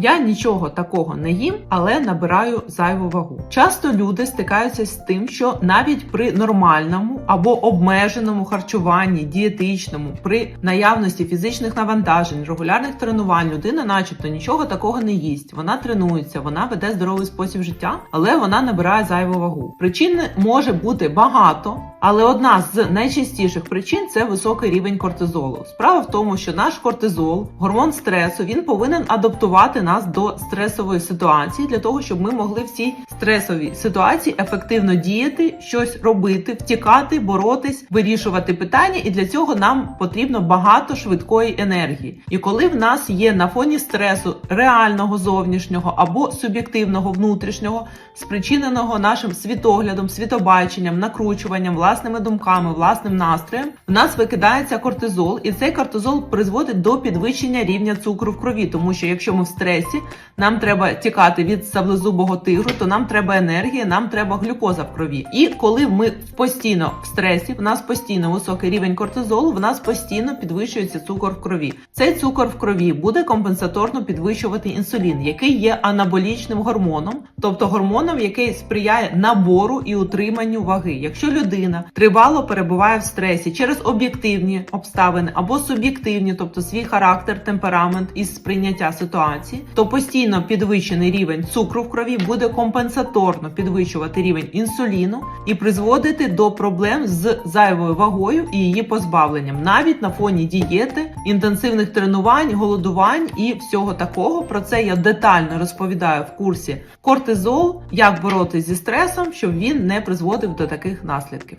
Я нічого такого не їм, але набираю зайву вагу. Часто люди стикаються з тим, що навіть при нормальному або обмеженому харчуванні, дієтичному, при наявності фізичних навантажень, регулярних тренувань, людина, начебто, нічого такого не їсть. Вона тренується, вона веде здоровий спосіб життя, але вона набирає зайву вагу. Причин може бути багато. Але одна з найчастіших причин це високий рівень кортизолу. Справа в тому, що наш кортизол, гормон стресу, він повинен адаптувати нас до стресової ситуації для того, щоб ми могли в цій стресовій ситуації ефективно діяти, щось робити, втікати, боротись, вирішувати питання. І для цього нам потрібно багато швидкої енергії. І коли в нас є на фоні стресу реального зовнішнього або суб'єктивного внутрішнього, спричиненого нашим світоглядом, світобаченням, накручуванням, власними думками, власним настроєм, в нас викидається кортизол, і цей кортизол призводить до підвищення рівня цукру в крові. Тому що якщо ми в стресі, нам треба тікати від саблезубого тигру, то нам треба енергія, нам треба глюкоза в крові. І коли ми постійно в стресі, в нас постійно високий рівень кортизолу, в нас постійно підвищується цукор в крові. Цей цукор в крові буде компенсаторно підвищувати інсулін, який є анаболічним гормоном, тобто гормоном, який сприяє набору і утриманню ваги. Якщо людина тривало перебуває в стресі через об'єктивні обставини або суб'єктивні, тобто свій характер, темперамент і сприйняття ситуації, то постійно підвищений рівень цукру в крові буде компенсаторно підвищувати рівень інсуліну і призводити до проблем з зайвою вагою і її позбавленням, навіть на фоні дієти, інтенсивних тренувань, голодувань і всього такого. Про це я детально розповідаю в курсі кортизол, як боротися зі стресом, щоб він не призводив до таких наслідків.